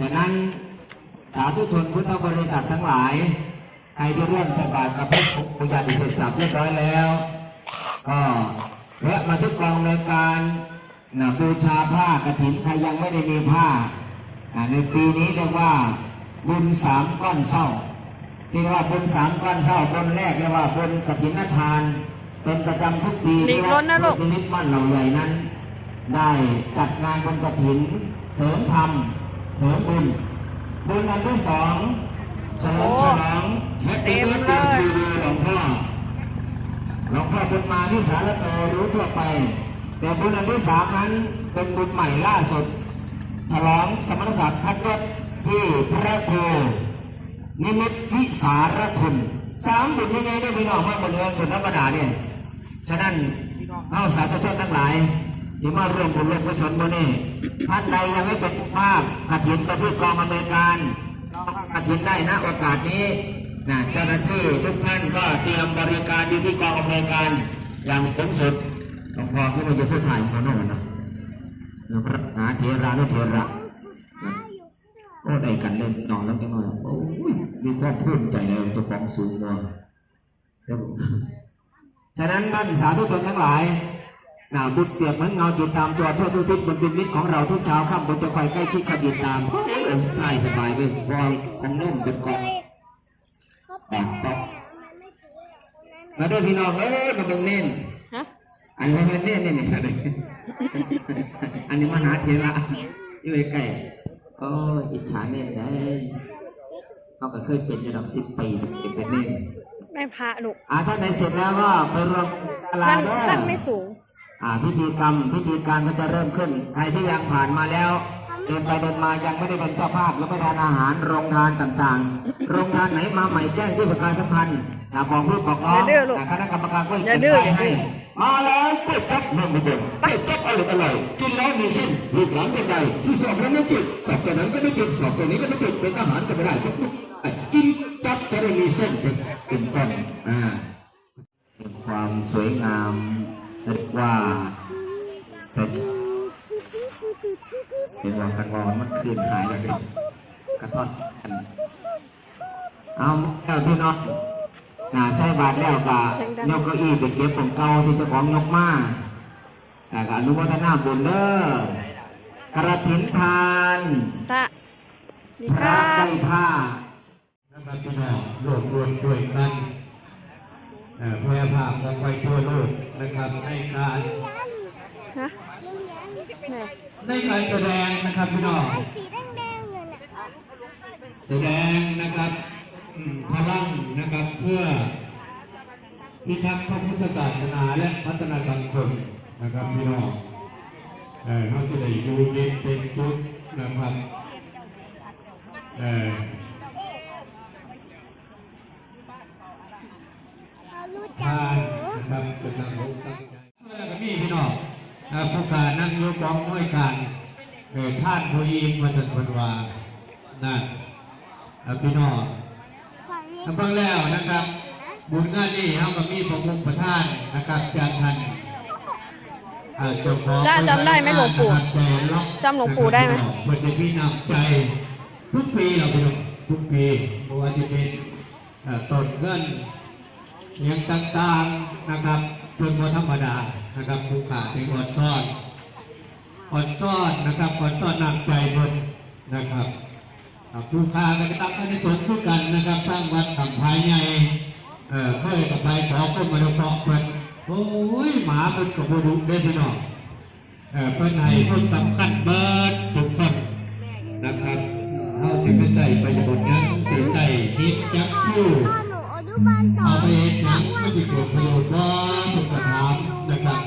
ฉะนั้นสาธุชนพุทธบริษัททั้งหลาย ใครที่ร่วมสบาทกับพระปุญญาติเสร็จสับเรียบร้อยแล้ว ก็แวะมาที่กองในวยการนะบูชาผ้ากฐินใครยังไม่ได้มีผ้าอ่าในปีนี้เรียกว่าบุญสามก้อนเศร้าที่เรียกว่าบุญสามก้อนเศร้าบนแรกเรียกว่าบุญกฐินทาน เป็นประจำทุกปีหลีกรถนะลูกที่วัดนิมิตมั่นเหล่าใหญ่นั้น ได้จัดงานบุญกฐินเสริมธรรม เสริมบุญบุญอันที่สองเฉลิมฉลองแฮปปี้เบิร์ดเดย์ทีวีหลวงพ่อหลวงพ่อบุญมาที่สารโตรู้ทั่วไป แต่บุญอันที่สามนั้นเป็นบุญใหม่ล่าสุดฉลองสมณศักดิ์พัดยศที่พระโคนิมิตวิสารคุณสามบุญยังไงได้พี่น้องมาบนเรือนบุญธรรมดาเนี่ยฉะนั้นเอาสาธุชนทั้งหลาย ที่มาร่วมบุญร่วมกุศลบุนี้ท่านใดยังไม่เป็นภาพกฐินไปที่กองอำนวยการกฐินได้นะโอกาสนี้นะเจ้าหน้าที่ทุกท่านก็เตรียมบริการอยู่ที่กองอำนวยการอย่างสูงสุดหลวงพ่อที่มันจะช่วยถ่ายเขาโน่นนะแล้วพระหาเทรานุเทระโอ้ได้กันเล่นนอนแล้วกันหน่อยโอ้ยมีความภูมิใจเลยตัวของสูงเลยฉะนั้นท่านสาธุชนทั้งหลาย นะบุตรเปรียบเหมือนเงาติดตามตัวทั่วทุกทิศบนเป็นมิตรของเราทุกเช้าค่ำบนจะคอยใกล้ชิดขยิบตามองค์ใต้สบายไปวางของนุ่มเป็นกองแปดต๊อกมาด้วยพี่น้องเอ้ยมาเบิ่งเน้นฮะอันนี้เป็นเน้นนี่นี่อะไรอันนี้มหาเถระอยู่ใกล้ๆโอ้ยอิจฉาเน้นได้เขาก็เคยเป็นระดับสิบปีเป็นเป็นเน้นไม่พระลูกอ่าท่านไหนเสร็จแล้วก็ไปรวมตลาท่าดนเด้อท่านไม่สูงอ่า พิธีกรรมพิธีการก็จะเริ่มขึ้นใครที่ยังผ่านมาแล้ว เดินไปเดินมายังไม่ได้เป็นเจ้าภาพยังไม่ทานอาหารโรงทานต่างๆ โรงทานไหนมาใหม่แจ้งที่ประกาศสัมพันธ์นะบอกพี่บอกน้องอย่าดื้อลูกนะคณะกรรมการก็อย่าดื้ออย่าดื้อให้มาแล้วก๋วยจั๊บนมบุญก๋วยจั๊บอร่อยอร่อยกินแล้วมีสิ้นลูกหลานคนใดที่สอบแล้วไม่ติดสอบตัวนั้นก็ไม่ติดสอบตัวนี้ก็ไม่ติดเป็นทหารก็ไม่ได้กินจั๊บจะได้มีเส้นเป็นเป็นต้นอ่าเป็นความสวยงาม เรียกว่าเป็นเป็นวังกันวอนมันคืนหายแล้วดิกระทอดกันเอาแล้วพี่น้องหนาใส่บาทแล้วกะเสียงดังยกเก้าอี้ไปเก็บของเก่าที่เจ้าของยกมาแต่ก็อนุโมทนาบุญเด้อกระถินทานพระได้ผ้านะครับพี่น้องรวมรวมช่วยกัน พร่ภาพออกไปทั่วโลกนะครับในการฮะไหนในการแสดงนะครับพี่น้องสีแดงๆเลยน่ะแสดงนะครับอืมพลังนะครับเพื่อพิทักษ์พระพุทธศาสนาและพัฒนาสังคมนะครับพี่น้องเออเขาจะได้อยู่เย็นเป็นสุขนะครับเออ เขารู้จั ทาก น หนู นะครับเป็นทางลงตั้งใจแล้วก็มีพี่น้องนะ ผู้การนั่งยกกองน้อยการเออท่านผู้ยิงมาจันทร์วานั่นแล้วพี่น้องฝั่งนี้ทำเพิ่งแล้วนะครับ บุญงานนี้เขาก็มีประมุขประธานนะครับจากท่านเอ่อเจ้าของได้จำได้ไหมหลวงปู่นะครับแต่ล็อกจำหลวงปู่ได้ไหมเพื่อจะพี่นำใจทุกปีเราพี่น้องทุกปีเพราะว่าจะเป็นเอ่อต้นเงินเลี้ยงต่างๆนะครับ เป็นวันธรรมดานะครับผู้ขาเป็นอดซ่อนอดซ่อนนะครับอดซ่อนนำใจบนนะครับผู้ขาก็จะตั้งคณะสงฆ์ด้วยกันนะครับตั้างวัดทำภายในเอ่อเคยกับไปขอก็มาดูเคาะเพิ่นโอ้ยหมาเป็นกับบุรุษได้พี่น้องเอ่อเพิ่นให้คนสำคัญเบิดทุกคนนะครับเขาจะไปใส่ประโยชน์ยังจะใส่ฮิตจักชู้พ่อ บาลสอเอาไปเองนังไม่ได้เกิดประโยชน์ว่าถูกกระทำนะครับ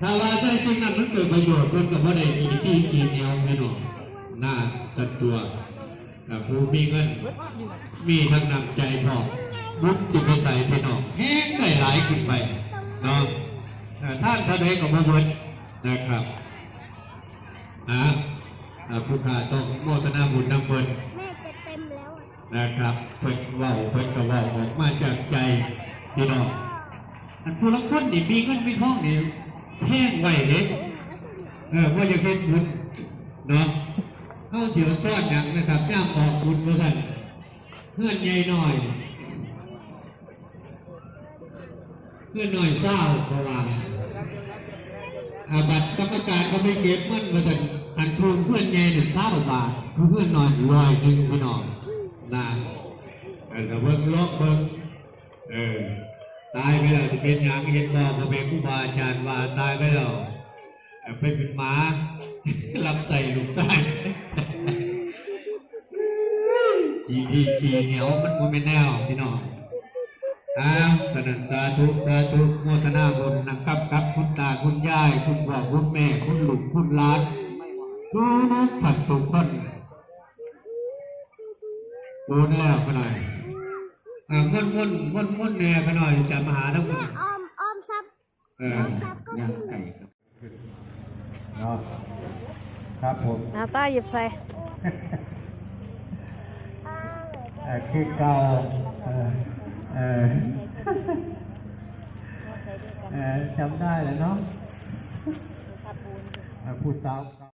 ถ้าว่าใช่สิ่งนั้นมันเกิดประโยชน์มันก็ไม่ได้มีที่จีนแนวไม่หนอกหน้าจัดตัวกับผู้มีเงินมีทั้งนำใจพอมุกจิตไปใส่ไปหนอกแห้งได้หลายขึ้นไปเนาะเอ่อท่านทะเลกับพระบุตรนะครับนะอ่าผู้ขาต้องโมทนาบุญนำเพิ่น นะครับเพิ่นเว่าเพิ่นก็เว่าออกมาจากใจพี่น้องอันผู้ละคนนี่มีเงินมีทองนี่แพงไว้เด้เออว่าจะเฮ็ดบุญเนาะเข้าเสียวทอดหยังนะครับย่ามออกบุญมาสั่นเพื่อนใหญ่หน่อย เพื่อนหน่อยเศร้าเพราะว่าอาบัตกรรมการก็ไม่เก็บมันมาสั่นอันครูเพื่อนใหญ่หนึ่งเศร้าบาทเพื่อนหน่อยลอยหนึ่งพี่น้อง นะแต่เบิ่งโลกเบิ่งเออตายไปแล้วจะเป็นหยังเห็นบอกพระเบครูบาอาจารย์ว่าตายไปแล้วไปเป็นหมารับใส่ลูกใต้ชีพีชีเหนียวมันมันเป็นแนวพี่น้องอ้าวสนันสาธุสาธุโมทนาบุญนะครับครับคุณตาคุณยาย คุณพ่อคุณแม่ คุณลุงคุณหลานทุกผัดทุกคน โอ้แน่กันหน่อยอ่าม่วนม่วนม่วนม่วนแน่กันหน่อยจะมาหาทั้งหมดแม่ออมออมซับเออออมซับก็ย่างมีไก่ครับเนาะครับผมนาต้าหยิบใส่เอ่อคือเก่าเอ่อเอ่อเอ่อจำได้เลยเนาะเอ่อผู้สาว